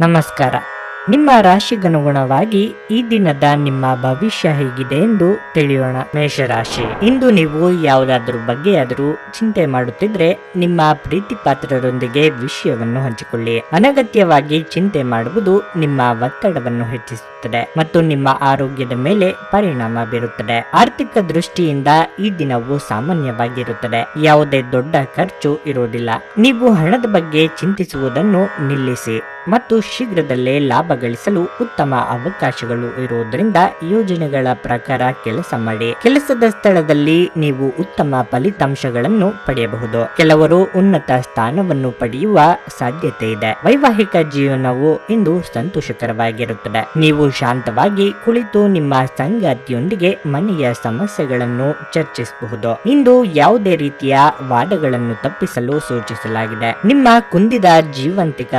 ನಮಸ್ಕಾರ. ನಿಮ್ಮ ರಾಶಿಗನುಗುಣವಾಗಿ ಈ ದಿನದ ನಿಮ್ಮ ಭವಿಷ್ಯ ಹೇಗಿದೆ ಎಂದು ತಿಳಿಯೋಣ. ಮೇಷರಾಶಿ, ಇಂದು ನೀವು ಯಾವುದಾದ್ರೂ ಬಗ್ಗೆಯಾದರೂ ಚಿಂತೆ ಮಾಡುತ್ತಿದ್ರೆ ನಿಮ್ಮ ಪ್ರೀತಿ ಪಾತ್ರರೊಂದಿಗೆ ವಿಷಯವನ್ನು ಹಂಚಿಕೊಳ್ಳಿ. ಅನಗತ್ಯವಾಗಿ ಚಿಂತೆ ಮಾಡುವುದು ನಿಮ್ಮ ಒತ್ತಡವನ್ನು ಹೆಚ್ಚಿಸುತ್ತದೆ ಮತ್ತು ನಿಮ್ಮ ಆರೋಗ್ಯದ ಮೇಲೆ ಪರಿಣಾಮ ಬೀರುತ್ತದೆ. ಆರ್ಥಿಕ ದೃಷ್ಟಿಯಿಂದ ಈ ದಿನವು ಸಾಮಾನ್ಯವಾಗಿರುತ್ತದೆ. ಯಾವುದೇ ದೊಡ್ಡ ಖರ್ಚು ಇರುವುದಿಲ್ಲ. ನೀವು ಹಣದ ಬಗ್ಗೆ ಚಿಂತಿಸುವುದನ್ನು ನಿಲ್ಲಿಸಿ. ಮತ್ತು ಶೀಘ್ರದಲ್ಲೇ ಲಾಭ ಗಳಿಸಲು ಉತ್ತಮ ಅವಕಾಶಗಳು ಇರುವುದರಿಂದ ಯೋಜನೆಗಳ ಪ್ರಕಾರ ಕೆಲಸ ಮಾಡಿ. ಕೆಲಸದ ಸ್ಥಳದಲ್ಲಿ ನೀವು ಉತ್ತಮ ಫಲಿತಾಂಶಗಳನ್ನು ಪಡೆಯಬಹುದು. ಕೆಲವರು ಉನ್ನತ ಸ್ಥಾನವನ್ನು ಪಡೆಯುವ ಸಾಧ್ಯತೆ ಇದೆ. ವೈವಾಹಿಕ ಜೀವನವು ಇಂದು ಸಂತೋಷಕರವಾಗಿರುತ್ತದೆ. ನೀವು ಶಾಂತವಾಗಿ ಕುಳಿತು ನಿಮ್ಮ ಸಂಗಾತಿಯೊಂದಿಗೆ ಮನೆಯ ಸಮಸ್ಯೆಗಳನ್ನು ಚರ್ಚಿಸಬಹುದು. ಇಂದು ಯಾವುದೇ ರೀತಿಯ ವಾದಗಳನ್ನು ತಪ್ಪಿಸಲು ಸೂಚಿಸಲಾಗಿದೆ. ನಿಮ್ಮ ಕುಂದಿದ ಜೀವಂತಿಕ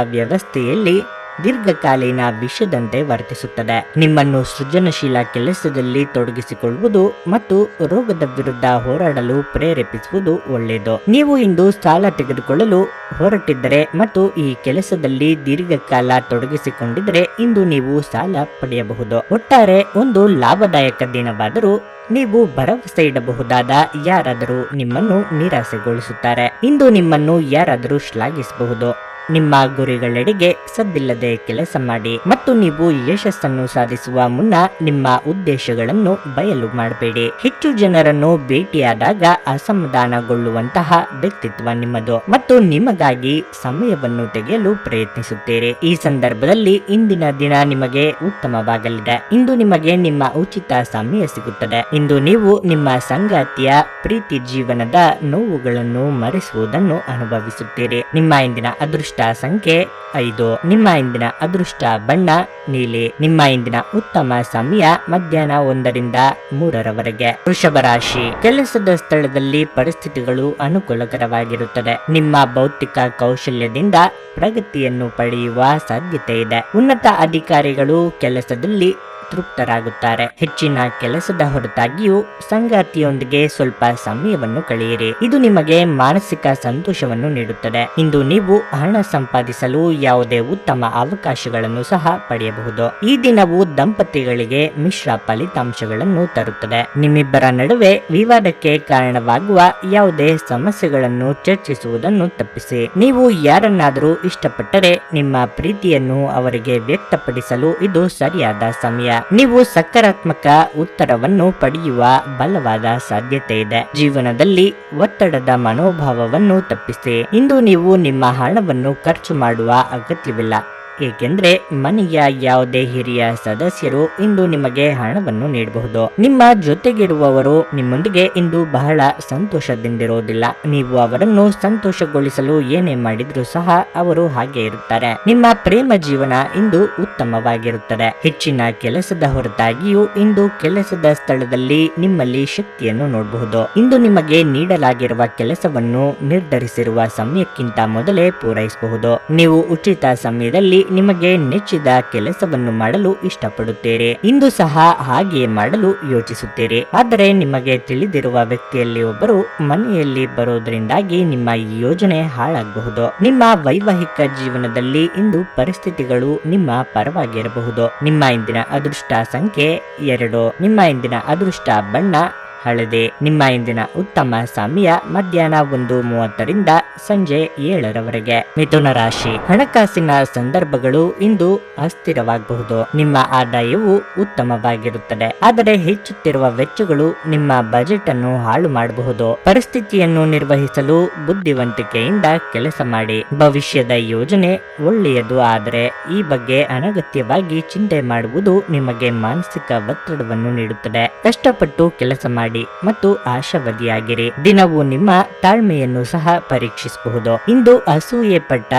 ವ್ಯವಸ್ಥೆಯಲ್ಲಿ ದೀರ್ಘಕಾಲೀನ ವಿಷದಂತೆ ವರ್ತಿಸುತ್ತದೆ. ನಿಮ್ಮನ್ನು ಸೃಜನಶೀಲ ಕೆಲಸದಲ್ಲಿ ತೊಡಗಿಸಿಕೊಳ್ಳುವುದು ಮತ್ತು ರೋಗದ ವಿರುದ್ಧ ಹೋರಾಡಲು ಪ್ರೇರೇಪಿಸುವುದು ಒಳ್ಳೆಯದು. ನೀವು ಇಂದು ಸಾಲ ತೆಗೆದುಕೊಳ್ಳಲು ಹೊರಟಿದ್ದರೆ ಮತ್ತು ಈ ಕೆಲಸದಲ್ಲಿ ದೀರ್ಘಕಾಲ ತೊಡಗಿಸಿಕೊಂಡಿದ್ದರೆ ಇಂದು ನೀವು ಸಾಲ ಪಡೆಯಬಹುದು. ಒಟ್ಟಾರೆ ಒಂದು ಲಾಭದಾಯಕ ದಿನವಾದರೂ ನೀವು ಭರವಸೆ ಇಡಬಹುದಾದ ಯಾರಾದರೂ ನಿಮ್ಮನ್ನು ನಿರಾಸೆಗೊಳಿಸುತ್ತಾರೆ. ಇಂದು ನಿಮ್ಮನ್ನು ಯಾರಾದರೂ ಶ್ಲಾಘಿಸಬಹುದು. ನಿಮ್ಮ ಗುರಿಗಳೆಡೆಗೆ ಸದ್ದಿಲ್ಲದೆ ಕೆಲಸ ಮಾಡಿ ಮತ್ತು ನೀವು ಯಶಸ್ಸನ್ನು ಸಾಧಿಸುವ ಮುನ್ನ ನಿಮ್ಮ ಉದ್ದೇಶಗಳನ್ನು ಬಯಲು ಮಾಡಬೇಡಿ. ಹೆಚ್ಚು ಜನರನ್ನು ಭೇಟಿಯಾದಾಗ ಅಸಮಾಧಾನಗೊಳ್ಳುವಂತಹ ವ್ಯಕ್ತಿತ್ವ ನಿಮ್ಮದು ಮತ್ತು ನಿಮಗಾಗಿ ಸಮಯವನ್ನು ತೆಗೆಯಲು ಪ್ರಯತ್ನಿಸುತ್ತೀರಿ. ಈ ಸಂದರ್ಭದಲ್ಲಿ ಇಂದಿನ ದಿನ ನಿಮಗೆ ಉತ್ತಮವಾಗಲಿದೆ. ಇಂದು ನಿಮಗೆ ನಿಮ್ಮ ಉಚಿತ ಸಮಯ ಸಿಗುತ್ತದೆ. ಇಂದು ನೀವು ನಿಮ್ಮ ಸಂಗಾತಿಯ ಪ್ರೀತಿ ಜೀವನದ ನೋವುಗಳನ್ನು ಮರೆಸುವುದನ್ನು ಅನುಭವಿಸುತ್ತೀರಿ. ನಿಮ್ಮ ಇಂದಿನ ಅದೃಷ್ಟ ಸಂಖ್ಯೆ ಐದು. ನಿಮ್ಮ ಇಂದಿನ ಅದೃಷ್ಟ ಬಣ್ಣ, ನೀಲಿ. ನಿಮ್ಮ ಇಂದಿನ ಉತ್ತಮ ಸಮಯ ಮಧ್ಯಾಹ್ನ ಒಂದರಿಂದ ಮೂರರವರೆಗೆ. ವೃಷಭ ರಾಶಿ. ಕೆಲಸದ ಸ್ಥಳದಲ್ಲಿ ಪರಿಸ್ಥಿತಿಗಳು ಅನುಕೂಲಕರವಾಗಿರುತ್ತದೆ. ನಿಮ್ಮ ಭೌತಿಕ ಕೌಶಲ್ಯದಿಂದ ಪ್ರಗತಿಯನ್ನು ಪಡೆಯುವ ಸಾಧ್ಯತೆ ಇದೆ. ಉನ್ನತ ಅಧಿಕಾರಿಗಳು ಕೆಲಸದಲ್ಲಿ ತೃಪ್ತರಾಗುತ್ತಾರೆ ಹೆಚ್ಚಿನ ಕೆಲಸದ ಹೊರತಾಗಿಯೂ ಸಂಗಾತಿಯೊಂದಿಗೆ ಸ್ವಲ್ಪ ಸಮಯವನ್ನು ಕಳೆಯಿರಿ. ಇದು ನಿಮಗೆ ಮಾನಸಿಕ ಸಂತೋಷವನ್ನು ನೀಡುತ್ತದೆ. ಇಂದು ನೀವು ಹಣ ಸಂಪಾದಿಸಲು ಯಾವುದೇ ಉತ್ತಮ ಅವಕಾಶಗಳನ್ನು ಸಹ ಪಡೆಯಬಹುದು. ಈ ದಿನವು ದಂಪತಿಗಳಿಗೆ ಮಿಶ್ರ ಫಲಿತಾಂಶಗಳನ್ನು ತರುತ್ತದೆ. ನಿಮ್ಮಿಬ್ಬರ ನಡುವೆ ವಿವಾದಕ್ಕೆ ಕಾರಣವಾಗುವ ಯಾವುದೇ ಸಮಸ್ಯೆಗಳನ್ನು ಚರ್ಚಿಸುವುದನ್ನು ತಪ್ಪಿಸಿ. ನೀವು ಯಾರನ್ನಾದರೂ ಇಷ್ಟಪಟ್ಟರೆ ನಿಮ್ಮ ಪ್ರೀತಿಯನ್ನು ಅವರಿಗೆ ವ್ಯಕ್ತಪಡಿಸಲು ಇದು ಸರಿಯಾದ ಸಮಯ. ನೀವು ಸಕಾರಾತ್ಮಕ ಉತ್ತರವನ್ನು ಪಡೆಯುವ ಬಲವಾದ ಸಾಧ್ಯತೆ ಇದೆ. ಜೀವನದಲ್ಲಿ ಒತ್ತಡದ ಮನೋಭಾವವನ್ನು ತಪ್ಪಿಸಿ. ಇಂದು ನೀವು ನಿಮ್ಮ ಹಣವನ್ನು ಖರ್ಚು ಮಾಡುವ ಅಗತ್ಯವಿಲ್ಲ. ಏಕೆಂದ್ರೆ ಮನೆಯ ಯಾವುದೇ ಹಿರಿಯ ಸದಸ್ಯರು ಇಂದು ನಿಮಗೆ ಹಣವನ್ನು ನೀಡಬಹುದು. ನಿಮ್ಮ ಜೊತೆಗಿರುವವರು ನಿಮ್ಮೊಂದಿಗೆ ಇಂದು ಬಹಳ ಸಂತೋಷದಿಂದಿರುವುದಿಲ್ಲ. ನೀವು ಅವರನ್ನು ಸಂತೋಷಗೊಳಿಸಲು ಏನೇ ಮಾಡಿದ್ರೂ ಸಹ ಅವರು ಹಾಗೆ ಇರುತ್ತಾರೆ. ನಿಮ್ಮ ಪ್ರೇಮ ಜೀವನ ಇಂದು ಉತ್ತಮವಾಗಿರುತ್ತದೆ. ಹೆಚ್ಚಿನ ಕೆಲಸದ ಹೊರತಾಗಿಯೂ ಇಂದು ಕೆಲಸದ ಸ್ಥಳದಲ್ಲಿ ನಿಮ್ಮಲ್ಲಿ ಶಕ್ತಿಯನ್ನು ನೋಡಬಹುದು. ಇಂದು ನಿಮಗೆ ನೀಡಲಾಗಿರುವ ಕೆಲಸವನ್ನು ನಿರ್ಧರಿಸಿರುವ ಸಮಯಕ್ಕಿಂತ ಮೊದಲೇ ಪೂರೈಸಬಹುದು. ನೀವು ಉಚಿತ ಸಮಯದಲ್ಲಿ ನಿಮಗೆ ನೆಚ್ಚಿದ ಕೆಲಸವನ್ನು ಮಾಡಲು ಇಷ್ಟಪಡುತ್ತೀರಿ. ಇಂದು ಸಹ ಹಾಗೆ ಮಾಡಲು ಯೋಚಿಸುತ್ತೀರಿ. ಆದರೆ ನಿಮಗೆ ತಿಳಿದಿರುವ ವ್ಯಕ್ತಿಯಲ್ಲಿ ಒಬ್ಬರು ಮನೆಯಲ್ಲಿ ಬರೋದ್ರಿಂದಾಗಿ ನಿಮ್ಮ ಈ ಯೋಜನೆ ಹಾಳಾಗಬಹುದು. ನಿಮ್ಮ ವೈವಾಹಿಕ ಜೀವನದಲ್ಲಿ ಇಂದು ಪರಿಸ್ಥಿತಿಗಳು ನಿಮ್ಮ ಪರವಾಗಿರಬಹುದು. ನಿಮ್ಮ ಇಂದಿನ ಅದೃಷ್ಟ ಸಂಖ್ಯೆ ಎರಡು. ನಿಮ್ಮ ಇಂದಿನ ಅದೃಷ್ಟ ಬಣ್ಣ ಹಳದೆ. ನಿಮ್ಮ ಇಂದಿನ ಉತ್ತಮ ಸಮಯ ಮಧ್ಯಾಹ್ನ ಒಂದು ಮೂವತ್ತರಿಂದ ಸಂಜೆ ಏಳರವರೆಗೆ. ಮಿಥುನ ರಾಶಿ. ಹಣಕಾಸಿನ ಸಂದರ್ಭಗಳು ಇಂದು ಅಸ್ಥಿರವಾಗಬಹುದು. ನಿಮ್ಮ ಆದಾಯವು ಉತ್ತಮವಾಗಿರುತ್ತದೆ. ಆದರೆ ಹೆಚ್ಚುತ್ತಿರುವ ವೆಚ್ಚಗಳು ನಿಮ್ಮ ಬಜೆಟ್ ಅನ್ನು ಹಾಳು ಮಾಡಬಹುದು. ಪರಿಸ್ಥಿತಿಯನ್ನು ನಿರ್ವಹಿಸಲು ಬುದ್ಧಿವಂತಿಕೆಯಿಂದ ಕೆಲಸ ಮಾಡಿ. ಭವಿಷ್ಯದ ಯೋಜನೆ ಒಳ್ಳೆಯದು ಆದರೆ ಈ ಬಗ್ಗೆ ಅನಗತ್ಯವಾಗಿ ಚಿಂತೆ ಮಾಡುವುದು ನಿಮಗೆ ಮಾನಸಿಕ ಒತ್ತಡವನ್ನು ನೀಡುತ್ತದೆ. ಕಷ್ಟಪಟ್ಟು ಕೆಲಸ ಮಾಡಿ. ಮತ್ತು ಆಶಾವಾದಿಯಾಗಿರಿ. ದಿನವು ನಿಮ್ಮ ತಾಳ್ಮೆಯನ್ನು ಸಹ ಪರೀಕ್ಷಿಸಬಹುದು. ಇಂದು ಅಸೂಯೆ ಪಟ್ಟ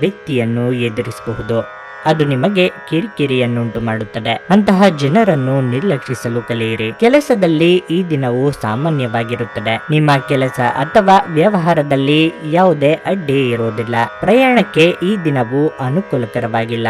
ವ್ಯಕ್ತಿಯನ್ನು ಎದುರಿಸಬಹುದು. ಅದು ನಿಮಗೆ ಕಿರಿಕಿರಿಯನ್ನುಂಟು ಮಾಡುತ್ತದೆ. ಅಂತಹ ಜನರನ್ನು ನಿರ್ಲಕ್ಷಿಸಲು ಕಲಿಯಿರಿ. ಕೆಲಸದಲ್ಲಿ ಈ ದಿನವು ಸಾಮಾನ್ಯವಾಗಿರುತ್ತದೆ. ನಿಮ್ಮ ಕೆಲಸ ಅಥವಾ ವ್ಯವಹಾರದಲ್ಲಿ ಯಾವುದೇ ಅಡ್ಡಿ ಇರುವುದಿಲ್ಲ. ಪ್ರಯಾಣಕ್ಕೆ ಈ ದಿನವು ಅನುಕೂಲಕರವಾಗಿಲ್ಲ.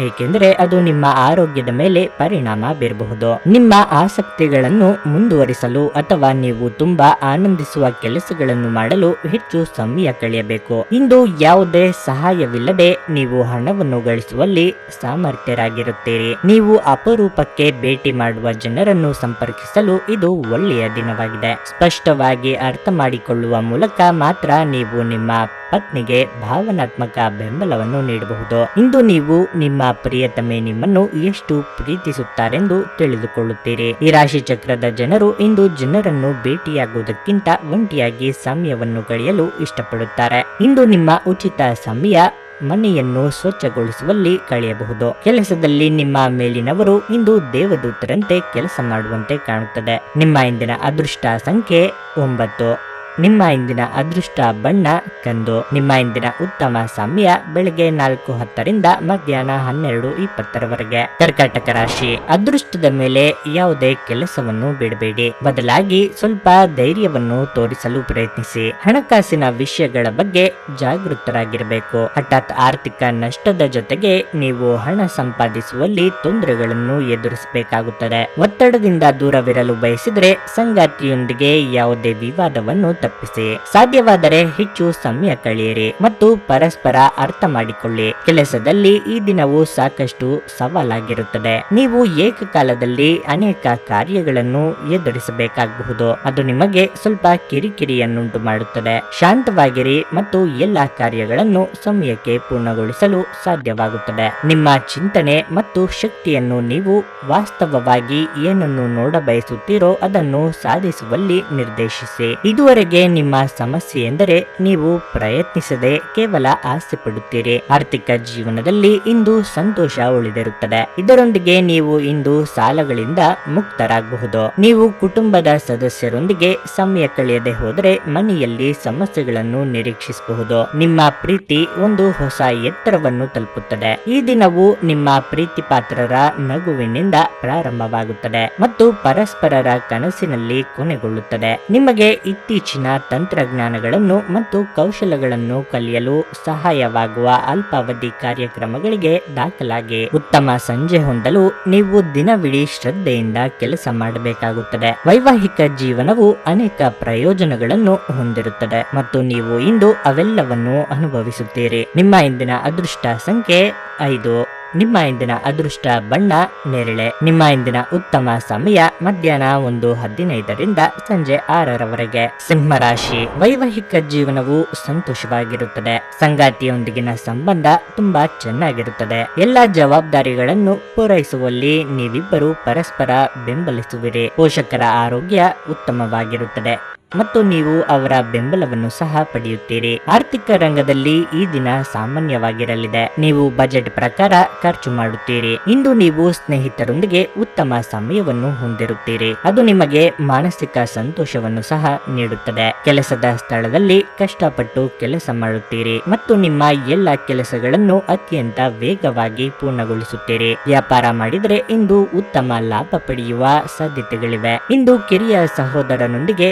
ಏಕೆಂದರೆ ಅದು ನಿಮ್ಮ ಆರೋಗ್ಯದ ಮೇಲೆ ಪರಿಣಾಮ ಬೀರಬಹುದು. ನಿಮ್ಮ ಆಸಕ್ತಿಗಳನ್ನು ಮುಂದುವರಿಸಲು ಅಥವಾ ನೀವು ತುಂಬಾ ಆನಂದಿಸುವ ಕೆಲಸಗಳನ್ನು ಮಾಡಲು ಹೆಚ್ಚು ಸಮಯ ಕಳೆಯಬೇಕು. ಇಂದು ಯಾವುದೇ ಸಹಾಯವಿಲ್ಲದೆ ನೀವು ಹಣವನ್ನು ಗಳಿಸುವಲ್ಲಿ ಸಾಮರ್ಥ್ಯರಾಗಿರುತ್ತೀರಿ. ನೀವು ಅಪರೂಪಕ್ಕೆ ಭೇಟಿ ಮಾಡುವ ಜನರನ್ನು ಸಂಪರ್ಕಿಸಲು ಇದು ಒಳ್ಳೆಯ ದಿನವಾಗಿದೆ. ಸ್ಪಷ್ಟವಾಗಿ ಅರ್ಥ ಮಾಡಿಕೊಳ್ಳುವ ಮೂಲಕ ಮಾತ್ರ ನೀವು ನಿಮ್ಮ ಪತ್ನಿಗೆ ಭಾವನಾತ್ಮಕ ಬೆಂಬಲವನ್ನು ನೀಡಬಹುದು. ಇಂದು ನೀವು ನಿಮ್ಮ ಪ್ರಿಯತಮೆ ನಿಮ್ಮನ್ನು ಎಷ್ಟು ಪ್ರೀತಿಸುತ್ತಾರೆಂದು ತಿಳಿದುಕೊಳ್ಳುತ್ತೀರಿ. ಈ ರಾಶಿ ಚಕ್ರದ ಜನರು ಇಂದು ಜನರನ್ನು ಭೇಟಿಯಾಗುವುದಕ್ಕಿಂತ ಒಂಟಿಯಾಗಿ ಸಮಯವನ್ನು ಕಳೆಯಲು ಇಷ್ಟಪಡುತ್ತಾರೆ. ಇಂದು ನಿಮ್ಮ ಉಚಿತ ಸಮಯ ಮನೆಯನ್ನು ಸ್ವಚ್ಛಗೊಳಿಸುವಲ್ಲಿ ಕಳೆಯಬಹುದು. ಕೆಲಸದಲ್ಲಿ ನಿಮ್ಮ ಮೇಲಿನವರು ಇಂದು ದೇವದೂತರಂತೆ ಕೆಲಸ ಮಾಡುವಂತೆ ಕಾಣುತ್ತದೆ. ನಿಮ್ಮ ಇಂದಿನ ಅದೃಷ್ಟ ಸಂಖ್ಯೆ ಒಂಬತ್ತು. ನಿಮ್ಮ ಇಂದಿನ ಅದೃಷ್ಟ ಬಣ್ಣ ಕಂದು. ನಿಮ್ಮ ಇಂದಿನ ಉತ್ತಮ ಸಮಯ ಬೆಳಗ್ಗೆ ನಾಲ್ಕು ಹತ್ತರಿಂದ ಮಧ್ಯಾಹ್ನ ಹನ್ನೆರಡು ಇಪ್ಪತ್ತರವರೆಗೆ. ಕರ್ಕಾಟಕ ರಾಶಿ, ಅದೃಷ್ಟದ ಮೇಲೆ ಯಾವುದೇ ಕೆಲಸವನ್ನು ಬಿಡಬೇಡಿ. ಬದಲಾಗಿ ಸ್ವಲ್ಪ ಧೈರ್ಯವನ್ನು ತೋರಿಸಲು ಪ್ರಯತ್ನಿಸಿ. ಹಣಕಾಸಿನ ವಿಷಯಗಳ ಬಗ್ಗೆ ಜಾಗೃತರಾಗಿರಬೇಕು. ಹಠಾತ್ ಆರ್ಥಿಕ ನಷ್ಟದ ಜೊತೆಗೆ ನೀವು ಹಣ ಸಂಪಾದಿಸುವಲ್ಲಿ ತೊಂದರೆಗಳನ್ನು ಎದುರಿಸಬೇಕಾಗುತ್ತದೆ. ಒತ್ತಡದಿಂದ ದೂರವಿರಲು ಬಯಸಿದರೆ ಸಂಗಾತಿಯೊಂದಿಗೆ ಯಾವುದೇ ವಿವಾದವನ್ನು ತಪ್ಪಿಸಿ. ಸಾಧ್ಯವಾದರೆ ಹೆಚ್ಚು ಸಮಯ ಕಳೆಯಿರಿ ಮತ್ತು ಪರಸ್ಪರ ಅರ್ಥ ಮಾಡಿಕೊಳ್ಳಿ. ಕೆಲಸದಲ್ಲಿ ಈ ದಿನವು ಸಾಕಷ್ಟು ಸವಾಲಾಗಿರುತ್ತದೆ. ನೀವು ಏಕಕಾಲದಲ್ಲಿ ಅನೇಕ ಕಾರ್ಯಗಳನ್ನು ಎದುರಿಸಬೇಕಾಗಬಹುದು. ಅದು ನಿಮಗೆ ಸ್ವಲ್ಪ ಕಿರಿಕಿರಿಯನ್ನುಂಟು ಮಾಡುತ್ತದೆ. ಶಾಂತವಾಗಿರಿ ಮತ್ತು ಎಲ್ಲಾ ಕಾರ್ಯಗಳನ್ನು ಸಮಯಕ್ಕೆ ಪೂರ್ಣಗೊಳಿಸಲು ಸಾಧ್ಯವಾಗುತ್ತದೆ. ನಿಮ್ಮ ಚಿಂತನೆ ಮತ್ತು ಶಕ್ತಿಯನ್ನು ನೀವು ವಾಸ್ತವವಾಗಿ ಏನನ್ನು ನೋಡ ಬಯಸುತ್ತೀರೋ ಅದನ್ನು ಸಾಧಿಸುವಲ್ಲಿ ನಿರ್ದೇಶಿಸಿ. ಇದುವರೆಗೆ ನಿಮ್ಮ ಸಮಸ್ಯೆ ಎಂದರೆ ನೀವು ಪ್ರಯತ್ನಿಸದೆ ಕೇವಲ ಆಸೆ ಪಡುತ್ತೀರಿ. ಆರ್ಥಿಕ ಜೀವನದಲ್ಲಿ ಇಂದು ಸಂತೋಷ ಉಳಿದಿರುತ್ತದೆ. ಇದರೊಂದಿಗೆ ನೀವು ಇಂದು ಸಾಲಗಳಿಂದ ಮುಕ್ತರಾಗಬಹುದು. ನೀವು ಕುಟುಂಬದ ಸದಸ್ಯರೊಂದಿಗೆ ಸಮಯ ಕಳೆಯದೆ ಹೋದರೆ ಮನೆಯಲ್ಲಿ ಸಮಸ್ಯೆಗಳನ್ನು ನಿರೀಕ್ಷಿಸಬಹುದು. ನಿಮ್ಮ ಪ್ರೀತಿ ಒಂದು ಹೊಸ ಎತ್ತರವನ್ನು ತಲುಪುತ್ತದೆ. ಈ ದಿನವು ನಿಮ್ಮ ಪ್ರೀತಿ ಪಾತ್ರರ ನಗುವಿನಿಂದ ಪ್ರಾರಂಭವಾಗುತ್ತದೆ ಮತ್ತು ಪರಸ್ಪರರ ಕನಸಿನಲ್ಲಿ ಕೊನೆಗೊಳ್ಳುತ್ತದೆ. ನಿಮಗೆ ಇತ್ತೀಚಿನ ತಂತ್ರಜ್ಞಾನಗಳನ್ನು ಮತ್ತು ಕೌಶಲಗಳನ್ನು ಕಲಿಯಲು ಸಹಾಯವಾಗುವ ಅಲ್ಪಾವಧಿ ಕಾರ್ಯಕ್ರಮಗಳಿಗೆ ದಾಖಲಾಗಿ ಉತ್ತಮ ಸಂಜೆ ಹೊಂದಲು ನೀವು ದಿನವಿಡೀ ಶ್ರದ್ಧೆಯಿಂದ ಕೆಲಸ ಮಾಡಬೇಕಾಗುತ್ತದೆ. ವೈವಾಹಿಕ ಜೀವನವು ಅನೇಕ ಪ್ರಯೋಜನಗಳನ್ನು ಹೊಂದಿರುತ್ತದೆ ಮತ್ತು ನೀವು ಇಂದು ಅವೆಲ್ಲವನ್ನು ಅನುಭವಿಸುತ್ತೀರಿ. ನಿಮ್ಮ ಇಂದಿನ ಅದೃಷ್ಟ ಸಂಖ್ಯೆ ಐದು. ನಿಮ್ಮ ಇಂದಿನ ಅದೃಷ್ಟ ಬಣ್ಣ ನೇರಳೆ. ನಿಮ್ಮ ಇಂದಿನ ಉತ್ತಮ ಸಮಯ ಮಧ್ಯಾಹ್ನ ಒಂದು ಹದಿನೈದರಿಂದ ಸಂಜೆ ಆರರವರೆಗೆ. ಸಿಂಹರಾಶಿ ವೈವಾಹಿಕ ಜೀವನವು ಸಂತೋಷವಾಗಿರುತ್ತದೆ. ಸಂಗಾತಿಯೊಂದಿಗಿನ ಸಂಬಂಧ ತುಂಬಾ ಚೆನ್ನಾಗಿರುತ್ತದೆ. ಎಲ್ಲಾ ಜವಾಬ್ದಾರಿಗಳನ್ನು ಪೂರೈಸುವಲ್ಲಿ ನೀವಿಬ್ಬರು ಪರಸ್ಪರ ಬೆಂಬಲಿಸುವಿರಿ. ಪೋಷಕರ ಆರೋಗ್ಯ ಉತ್ತಮವಾಗಿರುತ್ತದೆ. ಮತ್ತು ನೀವು ಅವರ ಬೆಂಬಲವನ್ನು ಸಹ ಪಡೆಯುತ್ತೀರಿ. ಆರ್ಥಿಕ ರಂಗದಲ್ಲಿ ಈ ದಿನ ಸಾಮಾನ್ಯವಾಗಿರಲಿದೆ. ನೀವು ಬಜೆಟ್ ಪ್ರಕಾರ ಖರ್ಚು ಮಾಡುತ್ತೀರಿ. ಇಂದು ನೀವು ಸ್ನೇಹಿತರೊಂದಿಗೆ ಉತ್ತಮ ಸಮಯವನ್ನು ಹೊಂದಿರುತ್ತೀರಿ. ಅದು ನಿಮಗೆ ಮಾನಸಿಕ ಸಂತೋಷವನ್ನು ಸಹ ನೀಡುತ್ತದೆ. ಕೆಲಸದ ಸ್ಥಳದಲ್ಲಿ ಕಷ್ಟಪಟ್ಟು ಕೆಲಸ ಮಾಡುತ್ತೀರಿ ಮತ್ತು ನಿಮ್ಮ ಎಲ್ಲ ಕೆಲಸಗಳನ್ನು ಅತ್ಯಂತ ವೇಗವಾಗಿ ಪೂರ್ಣಗೊಳಿಸುತ್ತೀರಿ. ವ್ಯಾಪಾರ ಮಾಡಿದರೆ ಇಂದು ಉತ್ತಮ ಲಾಭ ಪಡೆಯುವ ಸಾಧ್ಯತೆಗಳಿವೆ. ಇಂದು ಕಿರಿಯ ಸಹೋದರನೊಂದಿಗೆ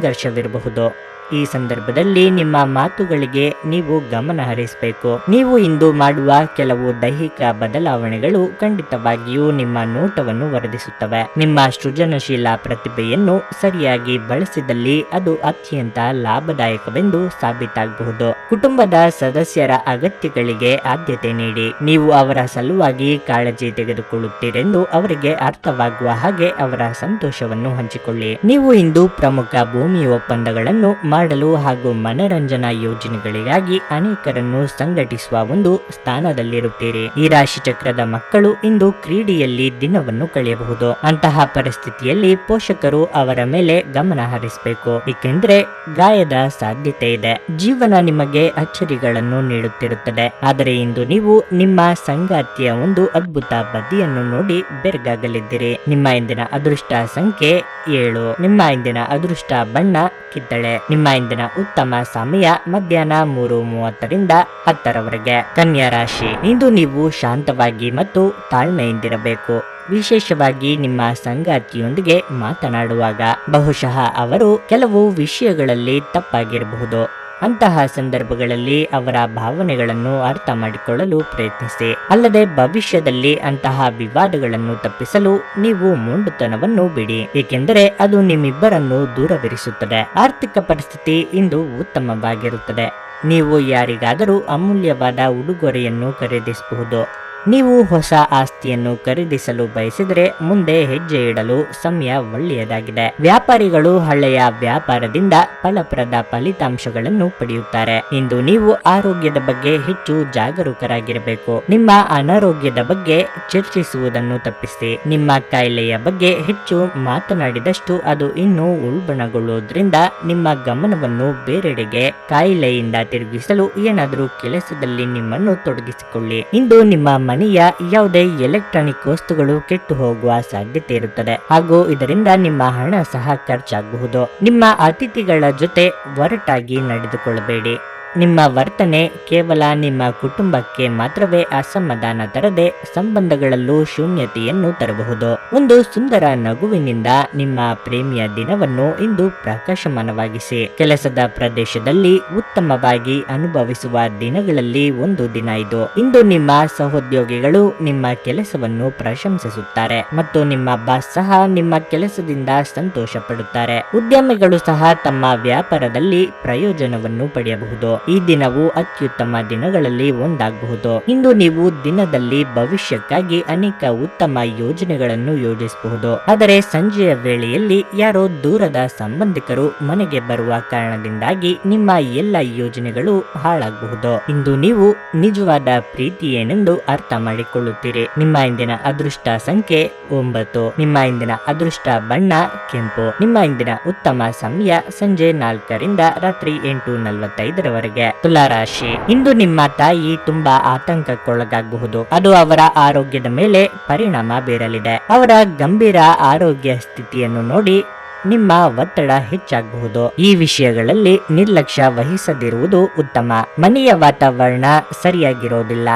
ಸಂಘರ್ಷವಿರಬಹುದು ಈ ಸಂದರ್ಭದಲ್ಲಿ ನಿಮ್ಮ ಮಾತುಗಳಿಗೆ ನೀವು ಗಮನ ಹರಿಸಬೇಕು. ನೀವು ಇಂದು ಮಾಡುವ ಕೆಲವು ದೈಹಿಕ ಬದಲಾವಣೆಗಳು ಖಂಡಿತವಾಗಿಯೂ ನಿಮ್ಮ ನೋಟವನ್ನು ವರದಿಸುತ್ತವೆ. ನಿಮ್ಮ ಸೃಜನಶೀಲ ಪ್ರತಿಭೆಯನ್ನು ಸರಿಯಾಗಿ ಬಳಸಿದಲ್ಲಿ ಅದು ಅತ್ಯಂತ ಲಾಭದಾಯಕವೆಂದು ಸಾಬೀತಾಗಬಹುದು. ಕುಟುಂಬದ ಸದಸ್ಯರ ಅಗತ್ಯಗಳಿಗೆ ಆದ್ಯತೆ ನೀಡಿ. ನೀವು ಅವರ ಸಲುವಾಗಿ ಕಾಳಜಿ ತೆಗೆದುಕೊಳ್ಳುತ್ತೀರೆಂದು ಅವರಿಗೆ ಅರ್ಥವಾಗುವ ಹಾಗೆ ಅವರ ಸಂತೋಷವನ್ನು ಹಂಚಿಕೊಳ್ಳಿ. ನೀವು ಇಂದು ಪ್ರಮುಖ ಭೂಮಿ ಒಪ್ಪಂದಗಳನ್ನು ಮಾಡಲು ಹಾಗೂ ಮನರಂಜನಾ ಯೋಜನೆಗಳಿಗಾಗಿ ಅನೇಕರನ್ನು ಸಂಘಟಿಸುವ ಒಂದು ಸ್ಥಾನದಲ್ಲಿರುತ್ತೀರಿ. ಈ ರಾಶಿ ಚಕ್ರದ ಮಕ್ಕಳು ಇಂದು ಕ್ರೀಡೆಯಲ್ಲಿ ದಿನವನ್ನು ಕಳೆಯಬಹುದು. ಅಂತಹ ಪರಿಸ್ಥಿತಿಯಲ್ಲಿ ಪೋಷಕರು ಅವರ ಮೇಲೆ ಗಮನ ಹರಿಸಬೇಕು. ಏಕೆಂದರೆ ಗಾಯದ ಸಾಧ್ಯತೆ ಇದೆ. ಜೀವನ ನಿಮಗೆ ಅಚ್ಚರಿಗಳನ್ನು ನೀಡುತ್ತಿರುತ್ತದೆ. ಆದರೆ ಇಂದು ನೀವು ನಿಮ್ಮ ಸಂಗಾತಿಯ ಒಂದು ಅದ್ಭುತ ಬದಿಯನ್ನು ನೋಡಿ ಬೆರಗಾಗಲಿದ್ದೀರಿ. ನಿಮ್ಮ ಇಂದಿನ ಅದೃಷ್ಟ ಸಂಖ್ಯೆ ಏಳು. ನಿಮ್ಮ ಇಂದಿನ ಅದೃಷ್ಟ ಬಣ್ಣ ಕಿತ್ತಳೆ. ನಿಮ್ಮ ಇಂದಿನ ಉತ್ತಮ ಸಮಯ ಮಧ್ಯಾಹ್ನ ಮೂರು ಮೂವತ್ತರಿಂದ ಹತ್ತರವರೆಗೆ. ಕನ್ಯಾ ರಾಶಿ, ಇಂದು ನೀವು ಶಾಂತವಾಗಿ ಮತ್ತು ತಾಳ್ಮೆಯಿಂದಿರಬೇಕು. ವಿಶೇಷವಾಗಿ ನಿಮ್ಮ ಸಂಗಾತಿಯೊಂದಿಗೆ ಮಾತನಾಡುವಾಗ. ಬಹುಶಃ ಅವರು ಕೆಲವು ವಿಷಯಗಳಲ್ಲಿ ತಪ್ಪಾಗಿರಬಹುದು. ಅಂತಹ ಸಂದರ್ಭಗಳಲ್ಲಿ ಅವರ ಭಾವನೆಗಳನ್ನು ಅರ್ಥ ಮಾಡಿಕೊಳ್ಳಲು ಪ್ರಯತ್ನಿಸಿ. ಅಲ್ಲದೆ ಭವಿಷ್ಯದಲ್ಲಿ ಅಂತಹ ವಿವಾದಗಳನ್ನು ತಪ್ಪಿಸಲು ನೀವು ಮೊಂಡುತನವನ್ನು ಬಿಡಿ. ಏಕೆಂದರೆ ಅದು ನಿಮ್ಮಿಬ್ಬರನ್ನು ದೂರವಿರಿಸುತ್ತದೆ. ಆರ್ಥಿಕ ಪರಿಸ್ಥಿತಿ ಇಂದು ಉತ್ತಮವಾಗಿರುತ್ತದೆ. ನೀವು ಯಾರಿಗಾದರೂ ಅಮೂಲ್ಯವಾದ ಉಡುಗೊರೆಯನ್ನು ಖರೀದಿಸಬಹುದು. ನೀವು ಹೊಸ ಆಸ್ತಿಯನ್ನು ಖರೀದಿಸಲು ಬಯಸಿದರೆ ಮುಂದೆ ಹೆಜ್ಜೆ ಇಡಲು ಸಮಯ ಒಳ್ಳೆಯದಾಗಿದೆ. ವ್ಯಾಪಾರಿಗಳು ಹಳೆಯ ವ್ಯಾಪಾರದಿಂದ ಫಲಪ್ರದ ಫಲಿತಾಂಶಗಳನ್ನು ಪಡೆಯುತ್ತಾರೆ. ಇಂದು ನೀವು ಆರೋಗ್ಯದ ಬಗ್ಗೆ ಹೆಚ್ಚು ಜಾಗರೂಕರಾಗಿರಬೇಕು. ನಿಮ್ಮ ಅನಾರೋಗ್ಯದ ಬಗ್ಗೆ ಚರ್ಚಿಸುವುದನ್ನು ತಪ್ಪಿಸಿ. ನಿಮ್ಮ ಕಾಯಿಲೆಯ ಬಗ್ಗೆ ಹೆಚ್ಚು ಮಾತನಾಡಿದಷ್ಟು ಅದು ಇನ್ನೂ ಉಲ್ಬಣಗೊಳ್ಳುವುದರಿಂದ ನಿಮ್ಮ ಗಮನವನ್ನು ಬೇರೆಡೆಗೆ ಕಾಯಿಲೆಯಿಂದ ತಿರುಗಿಸಲು ಏನಾದರೂ ಕೆಲಸದಲ್ಲಿ ನಿಮ್ಮನ್ನು ತೊಡಗಿಸಿಕೊಳ್ಳಿ. ಇಂದು ನಿಮ್ಮ ಮನೆಯ ಯಾವುದೇ ಎಲೆಕ್ಟ್ರಾನಿಕ್ ವಸ್ತುಗಳು ಕೆಟ್ಟು ಹೋಗುವ ಸಾಧ್ಯತೆ ಇರುತ್ತದೆ. ಹಾಗೂ ಇದರಿಂದ ನಿಮ್ಮ ಹಣ ಸಹ ಖರ್ಚಾಗಬಹುದು. ನಿಮ್ಮ ಅತಿಥಿಗಳ ಜೊತೆ ಒರಟಾಗಿ ನಡೆದುಕೊಳ್ಳಬೇಡಿ. ನಿಮ್ಮ ವರ್ತನೆ ಕೇವಲ ನಿಮ್ಮ ಕುಟುಂಬಕ್ಕೆ ಮಾತ್ರವೇ ಅಸಮಾಧಾನ ತರದೆ ಸಂಬಂಧಗಳಲ್ಲೂ ಶೂನ್ಯತೆಯನ್ನು ತರಬಹುದು. ಒಂದು ಸುಂದರ ನಗುವಿನಿಂದ ನಿಮ್ಮ ಪ್ರೇಮಿಯ ದಿನವನ್ನು ಇಂದು ಪ್ರಕಾಶಮಾನವಾಗಿಸಿ. ಕೆಲಸದ ಪ್ರದೇಶದಲ್ಲಿ ಉತ್ತಮವಾಗಿ ಅನುಭವಿಸುವ ದಿನಗಳಲ್ಲಿ ಒಂದು ದಿನ ಇದು. ಇಂದು ನಿಮ್ಮ ಸಹೋದ್ಯೋಗಿಗಳು ನಿಮ್ಮ ಕೆಲಸವನ್ನು ಪ್ರಶಂಸಿಸುತ್ತಾರೆ ಮತ್ತು ನಿಮ್ಮ ಬಾಸ್ ಸಹ ನಿಮ್ಮ ಕೆಲಸದಿಂದ ಸಂತೋಷ ಪಡುತ್ತಾರೆ ಉದ್ಯಮಿಗಳು ಸಹ ತಮ್ಮ ವ್ಯಾಪಾರದಲ್ಲಿ ಪ್ರಯೋಜನವನ್ನು ಪಡೆಯಬಹುದು. ಈ ದಿನವು ಅತ್ಯುತ್ತಮ ದಿನಗಳಲ್ಲಿ ಒಂದಾಗಬಹುದು. ಇಂದು ನೀವು ದಿನದಲ್ಲಿ ಭವಿಷ್ಯಕ್ಕಾಗಿ ಅನೇಕ ಉತ್ತಮ ಯೋಜನೆಗಳನ್ನು ಯೋಜಿಸಬಹುದು. ಆದರೆ ಸಂಜೆಯ ವೇಳೆಯಲ್ಲಿ ಯಾರೋ ದೂರದ ಸಂಬಂಧಿಕರು ಮನೆಗೆ ಬರುವ ಕಾರಣದಿಂದಾಗಿ ನಿಮ್ಮ ಎಲ್ಲ ಯೋಜನೆಗಳು ಹಾಳಾಗಬಹುದು. ಇಂದು ನೀವು ನಿಜವಾದ ಪ್ರೀತಿ ಏನೆಂದು ಅರ್ಥ ಮಾಡಿಕೊಳ್ಳುತ್ತೀರಿ. ನಿಮ್ಮ ಇಂದಿನ ಅದೃಷ್ಟ ಸಂಖ್ಯೆ ಒಂಬತ್ತು. ನಿಮ್ಮ ಇಂದಿನ ಅದೃಷ್ಟ ಬಣ್ಣ ಕೆಂಪು. ನಿಮ್ಮ ಇಂದಿನ ಉತ್ತಮ ಸಮಯ ಸಂಜೆ ನಾಲ್ಕರಿಂದ ರಾತ್ರಿ ಎಂಟು ನಲವತ್ತೈದರವರೆಗೆ. ತುಲಾರಾಶಿ. ಇಂದು ನಿಮ್ಮ ತಾಯಿ ತುಂಬಾ ಆತಂಕಕ್ಕೊಳಗಾಗಬಹುದು. ಅದು ಅವರ ಆರೋಗ್ಯದ ಮೇಲೆ ಪರಿಣಾಮ ಬೀರಲಿದೆ. ಅವರ ಗಂಭೀರ ಆರೋಗ್ಯ ಸ್ಥಿತಿಯನ್ನು ನೋಡಿ ನಿಮ್ಮ ಒತ್ತಡ ಹೆಚ್ಚಾಗಬಹುದು. ಈ ವಿಷಯಗಳಲ್ಲಿ ನಿರ್ಲಕ್ಷ್ಯ ವಹಿಸದಿರುವುದು ಉತ್ತಮ. ಮನೆಯ ವಾತಾವರಣ ಸರಿಯಾಗಿರೋದಿಲ್ಲ.